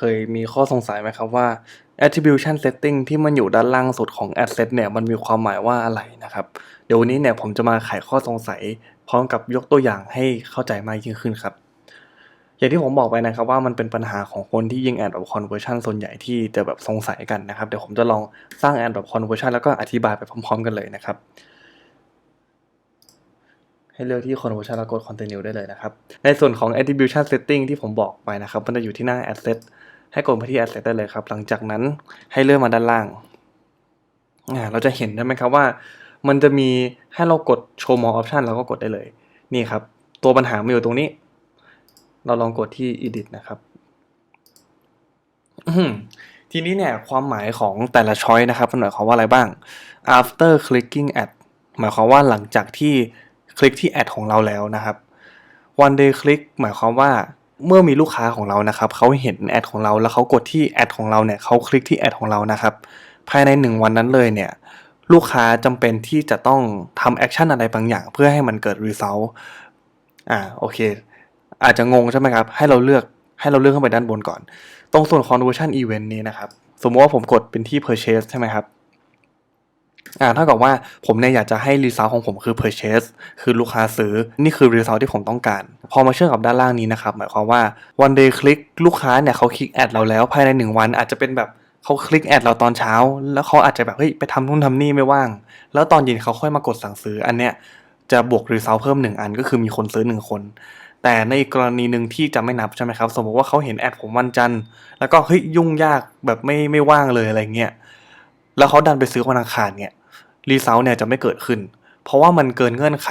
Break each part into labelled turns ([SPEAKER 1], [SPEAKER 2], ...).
[SPEAKER 1] เคยมีข้อสงสัยไหมครับว่า attribution setting ที่มันอยู่ด้านล่างสุดของ asset เนี่ยมันมีความหมายว่าอะไรนะครับ เดี๋ยววันนี้เนี่ยผมจะมาไขข้อสงสัย พร้อมกับยกตัวอย่างให้เข้าใจมากยิ่งขึ้นครับ อย่างที่ผมบอกไปนะครับว่ามันเป็นปัญหาของคนที่ยิง ad of conversion ส่วนใหญ่ที่จะแบบสงสัยกันนะครับ เดี๋ยวผมจะลองสร้าง ad of conversion แล้วก็อธิบายไปพร้อม ๆ กันเลยนะครับให้เลือกที่ conversion แล้วกด continue ได้เลยนะครับ ในส่วนของ attribution setting ที่ผมบอกไปนะครับ มันจะอยู่ที่หน้า asset ให้กดไปที่ asset ได้เลยครับ หลังจากนั้นให้เลื่อนมาด้านล่าง เราจะเห็นได้ไหมครับว่า มันจะมีให้เรากด show more option เราก็กดได้เลย นี่ครับ ตัวปัญหามันอยู่ตรงนี้ เราลองกดที่ edit นะครับทีนี้เนี่ยความหมายของแต่ละ choice นะครับมันหมายความว่าอะไรบ้าง after clicking ad หมายความว่าหลังจากที่คลิกที่ ad ของเราแล้วนะครับ one day click หมายความว่า เมื่อมีลูกค้าของเรานะครับเขาเห็นแอดของเราแล้วเขากดที่แอดของเราเนี่ยเขาคลิกที่แอดของเรานะครับ ภายในหนึ่งวันนั้นเลยเนี่ยลูกค้าจำเป็นที่จะต้องทำแอคชั่นอะไรบางอย่าง เพื่อให้มันเกิด result อ่าโอเค อาจจะงงใช่ไหมครับ ให้เราเลือกให้เราเลือกขึ้นไปด้านบนก่อน ตรงส่วน conversion event นี้นะครับ สมมติว่าผมกดเป็นที่ purchase ใช่ไหมครับ อ่าเท่ากับว่าผมเนี่ยอยากจะให้ result ของผมคือ purchase คือลูกค้าซื้อ นี่คือ result ที่ผมต้องการ พอมาเชื่อมกับด้านล่างนี้นะครับ หมายความว่า one day click ลูกค้าเนี่ยเขาคลิกแอดเราแล้วภายใน 1 วันอาจจะเป็นแบบเขาคลิกแอดเราตอนเช้า แล้วเขาอาจจะแบบเฮ้ยไปทำนู่นทำนี่ไม่ว่าง แล้วตอนเย็นเขาค่อยมากดสั่งซื้ออันเนี้ยจะบวก result เพิ่ม 1 อันก็คือมีคนซื้อ 1 คน แต่ในกรณีหนึ่งที่จะไม่นับใช่ไหมครับ สมมติว่าเขาเห็นแอดผมวันจันทร์แล้วก็เฮ้ยยุ่งยากแบบไม่ไม่ว่างเลยอะไรเงี้ย แล้วเขาดันไปซื้อวันอังคารเนี่ยรีเซลเนี่ยจะไม่เกิดขึ้น เพราะว่ามันเกินเงื่อนไข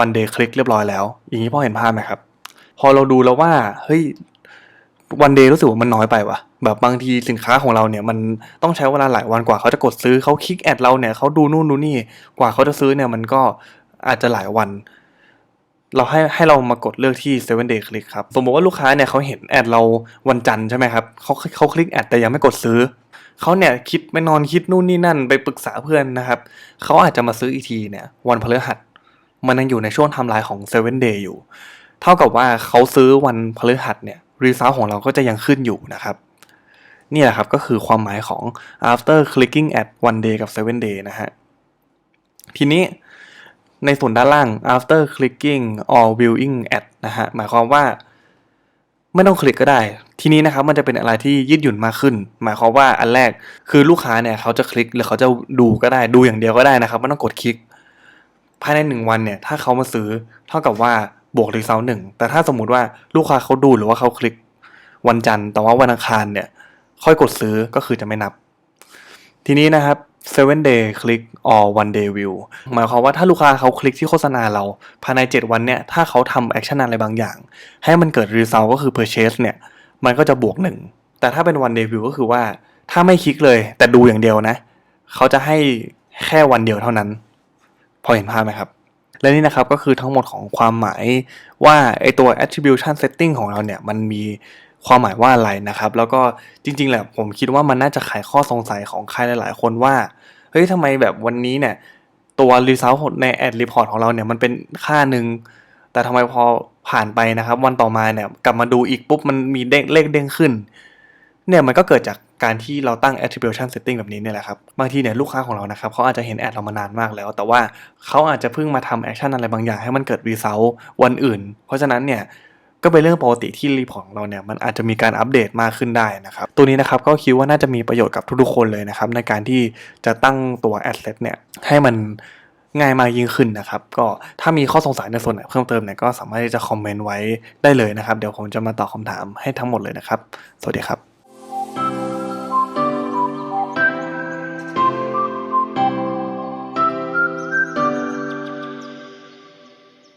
[SPEAKER 1] one day click เรียบร้อยแล้ว อย่างนี้พอเห็นภาพไหมครับ พอเราดูแล้วว่าเฮ้ย one day รู้สึกว่ามันน้อยไปว่ะแบบบางทีสินค้าของเราเนี่ยมันต้องใช้เวลาหลายวันกว่าเขาจะกดซื้อเขาคลิกแอดเราเนี่ยเขาดูนู่นดูนี่กว่าเขาจะซื้อเนี่ยมันก็อาจจะหลายวัน เราให้ให้เรามากดเลือกที่ seven day click ครับ สมมติว่าลูกค้าเนี่ยเขาเห็นแอดเราวันจันทร์ใช่ไหมครับเขาเขาคลิกแอดแต่ยังไม่กดซื้อ เขาเนี่ยคิดไม่นอนคิดนู่นนี่นั่นไปปรึกษาเพื่อนนะครับ เขาอาจจะมาซื้ออีกทีเนี่ยวันพฤหัส มันยังอยู่ในช่วงทม์ไลน์ของ seven day อยู่ เท่ากับว่าเขาซื้อวันพฤหัสเนี่ยรีซ l ของเราก็จะยังขึ้นอยู่นะครับนี่แหละครับก็คือความหมายของ after clicking at one day กับ seven day นะฮะทีนี้ ในส่วนด้านล่าง after clicking or viewing at นะฮะ หมายความว่า ไม่ต้องคลิกก็ได้ ทีนี้นะครับมันจะเป็นอะไรที่ยืดหยุ่นมากขึ้น หมายความว่าอันแรกคือลูกค้าเนี่ยเขาจะคลิกหรือเขาจะดูก็ได้ดูอย่างเดียวก็ได้นะครับไม่ต้องกดคลิก ภายในหนึ่งวันเนี่ยถ้าเขามาซื้อเท่ากับว่าบวกรีเซลหนึ่งแต่ถ้าสมมุติว่าลูกค้าเขาดูหรือว่าเขาคลิกวันจันทร์แต่ว่าวันอังคารเนี่ย ค่อยกดซื้อก็คือจะไม่นับ ทีนี้นะครับ seven day click or one day view หมายความว่าถ้าลูกค้าเขาคลิกที่โฆษณาเราภายใน 7 วันเนี่ย ถ้าเขาทำแอคชั่นอะไรบางอย่าง ให้มันเกิด result ก็คือ purchase เนี่ย มันก็จะบวก 1 แต่ถ้าเป็น one day view ก็คือว่าถ้าไม่คลิกเลย แต่ดูอย่างเดียวนะ เขาจะให้แค่วันเดียวเท่านั้น พอเห็นภาพไหมครับ และนี่นะครับก็คือทั้งหมดของความหมายว่าไอตัว attribution setting ของเราเนี่ยมันมี ความหมายว่าอะไรนะครับ แล้วก็จริง ๆ แหละผมคิดว่ามันน่าจะไขข้อสงสัยของใครหลาย ๆ คนว่าเฮ้ยทำไมแบบวันนี้เนี่ยตัว result ใน ad report ของเราเนี่ยมันเป็นค่าหนึ่งแต่ทำไมพอผ่านไปนะครับ วันต่อมาเนี่ยกลับมาดูอีกปุ๊บมันมีเด้งเลขเด้งขึ้นเนี่ยมันก็เกิดจากการที่เราตั้ง attribution setting แบบนี้เนี่ยแหละครับ บางทีเนี่ยลูกค้าของเรานะครับเขาอาจจะเห็นแอดเรามานานมากแล้ว แต่ว่าเขาอาจจะเพิ่งมาทำแอคชั่นอะไรบางอย่างให้มันเกิด result วันอื่น เพราะฉะนั้นเนี่ย ก็เป็นเรื่องปกติที่รีพอร์ตของเราเนี่ยมันอาจจะมีการอัปเดตมากขึ้นได้นะครับ ตัวนี้นะครับก็คิดว่าน่าจะมีประโยชน์กับทุกๆคนเลยนะครับ ในการที่จะตั้งตัวแอสเซทเนี่ยให้มันง่ายมากยิ่งขึ้นนะครับ ก็ถ้ามีข้อสงสัยในส่วนไหนเพิ่มเติมเนี่ยก็สามารถที่จะคอมเมนต์ไว้ได้เลยนะครับ เดี๋ยวผมจะมาตอบคำถามให้ทั้งหมดเลยนะครับ สวัสดีครับ